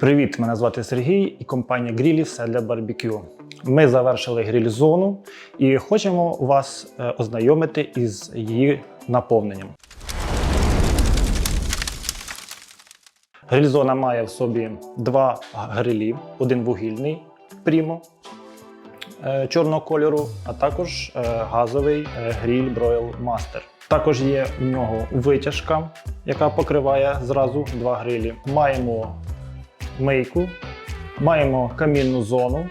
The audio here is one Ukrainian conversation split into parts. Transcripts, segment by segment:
Привіт, мене звати Сергій і компанія Грілі все для барбекю. Ми завершили гриль зону і хочемо вас е, ознайомити із її наповненням. Гриль-зона має в собі два грилі: один вугільний прімо е, чорного кольору, а також е, газовий гриль Broil Master. Також є в нього витяжка, яка покриває зразу два грилі. Маємо мийку, маємо камінну зону,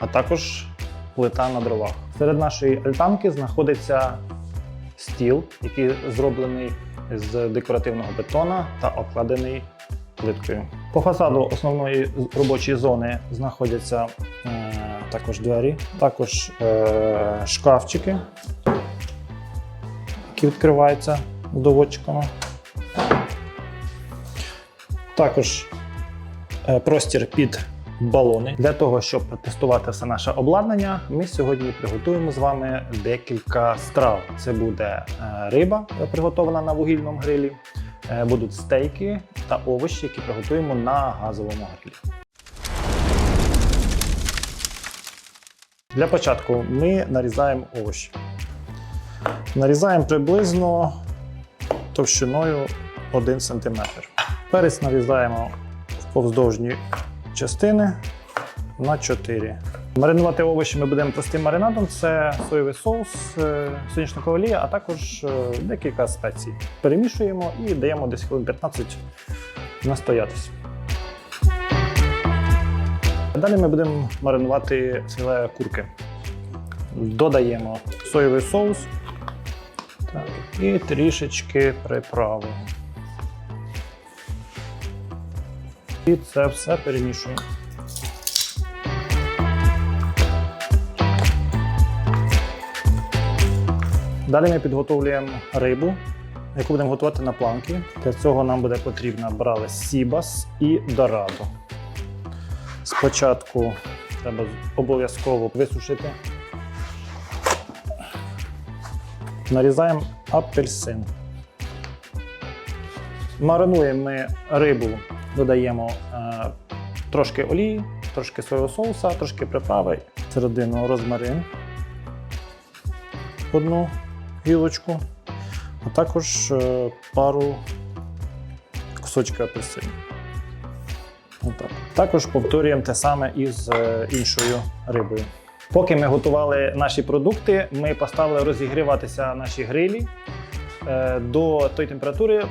а також плита на дровах. Серед нашої альтанки знаходиться стіл, який зроблений з декоративного бетона та обкладений плиткою. По фасаду основної робочої зони знаходяться е, також двері, також е, шкафчики, які відкриваються доводчиками. Також простір під балони. Для того, щоб протестувати все наше обладнання, ми сьогодні приготуємо з вами декілька страв. Це буде е, риба, е, приготована на вугільному грилі, е, будуть стейки та овочі, які приготуємо на газовому грилі. Для початку ми нарізаємо овочі. Нарізаємо приблизно товщиною 1 см. Перець нарізаємо повздовжні частини на 4. Маринувати овочі ми будемо простим маринадом: це соєвий соус, е, соняшникова олія, а також е, декілька спецій. Перемішуємо і даємо десь хвилин 15 настоятися. Далі ми будемо маринувати філе курки. Додаємо соєвий соус так, і трішечки приправи. І це все перемішуємо. Далі ми підготовлюємо рибу, яку будемо готувати на планки. Для цього нам буде потрібна брали сібас і дорадо. Спочатку треба обов'язково висушити. Нарізаємо апельсин. Маринуємо ми рибу, додаємо е, трошки олії, трошки соєвого соуса, трошки приправи, середину розмарин, одну гілочку, а також е, пару кусочків апельсину. Отак. Також повторюємо те саме із е, іншою рибою. Поки ми готували наші продукти, ми поставили розігріватися наші грилі е, до тої температури,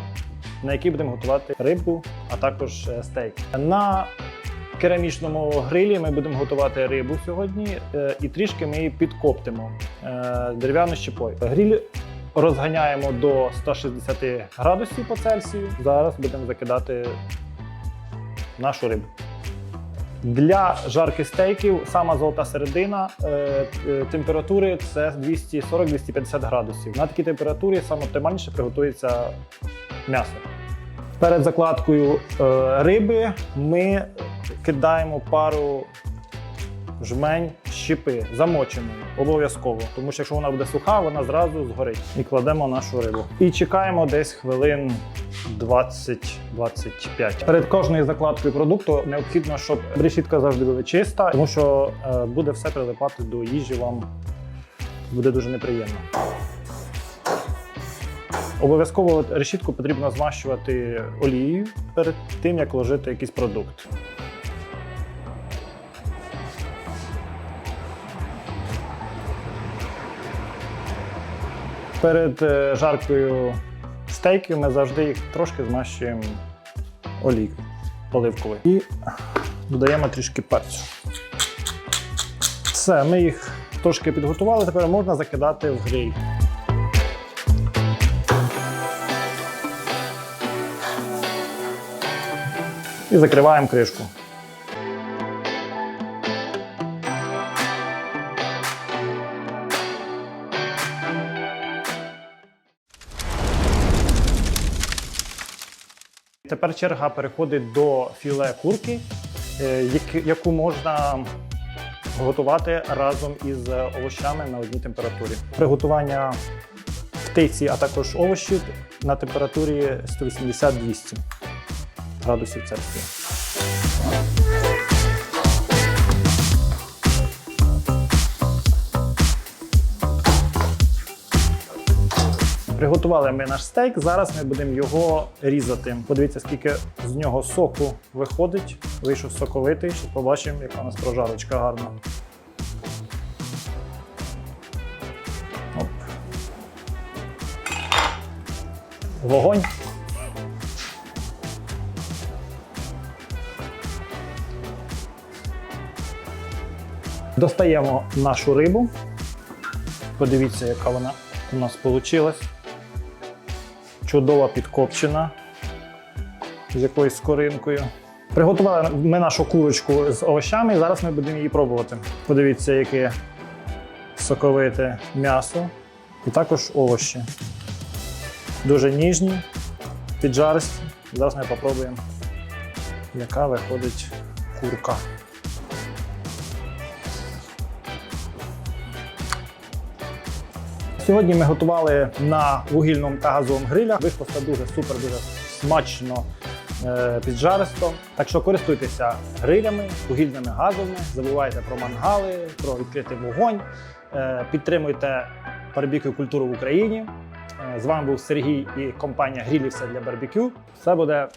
на якій будемо готувати рибу, а також е, стейк. На керамічному грилі ми будемо готувати рибу сьогодні е, і трішки ми її підкоптимо е, дерев'яною щепою. Гриль розганяємо до 160 градусів по Цельсію. Зараз будемо закидати нашу рибу. Для жарки стейків сама золота середина е, температури це 240-250 градусів. На такій температурі саме оптимальніше приготується м'ясо. Перед закладкою е, риби ми кидаємо пару жмень щепи замоченої обов'язково, тому що якщо вона буде суха, вона зразу згорить. І кладемо нашу рибу. І чекаємо десь хвилин 20-25. Перед кожною закладкою продукту необхідно, щоб решітка завжди була чиста, тому що е, буде все прилипати до їжі вам. Буде дуже неприємно. Обов'язково решітку потрібно змащувати олією перед тим, як ложити якийсь продукт. Перед е, жаркою стейків ми завжди їх трошки змащуємо олійкою оливковою. І додаємо трішки перцю. Все, ми їх трошки підготували, тепер можна закидати в гриль. І закриваємо кришку. Тепер черга переходить до філе курки, е, яку можна готувати разом із овочами на одній температурі. Приготування птиці, а також овочів на температурі 180-200 градусів Цельсія. Приготували ми наш стейк. Зараз ми будемо його різати. Подивіться, скільки з нього соку виходить. Вийшов соковитий, щоб побачимо, яка у нас прожарочка гарна. Оп. Вогонь. Достаємо нашу рибу. Подивіться, яка вона у нас вийшла. Чудова підкопчена з якоюсь скоринкою. Приготували ми нашу курочку з овощами, і зараз ми будемо її пробувати. Подивіться, яке соковите м'ясо і також овощі. Дуже ніжні, піджаристі. Зараз ми спробуємо, яка виходить курка. Сьогодні ми готували на вугільному та газовому грилях. Вийшло дуже супер, дуже смачно, е, піджаристо. Так що користуйтеся грилями, вугільними газовими, забувайте про мангали, про відкритий вогонь, е, підтримуйте барбекю культуру в Україні. Е, З вами був Сергій і компанія Грілі все для барбекю. Все буде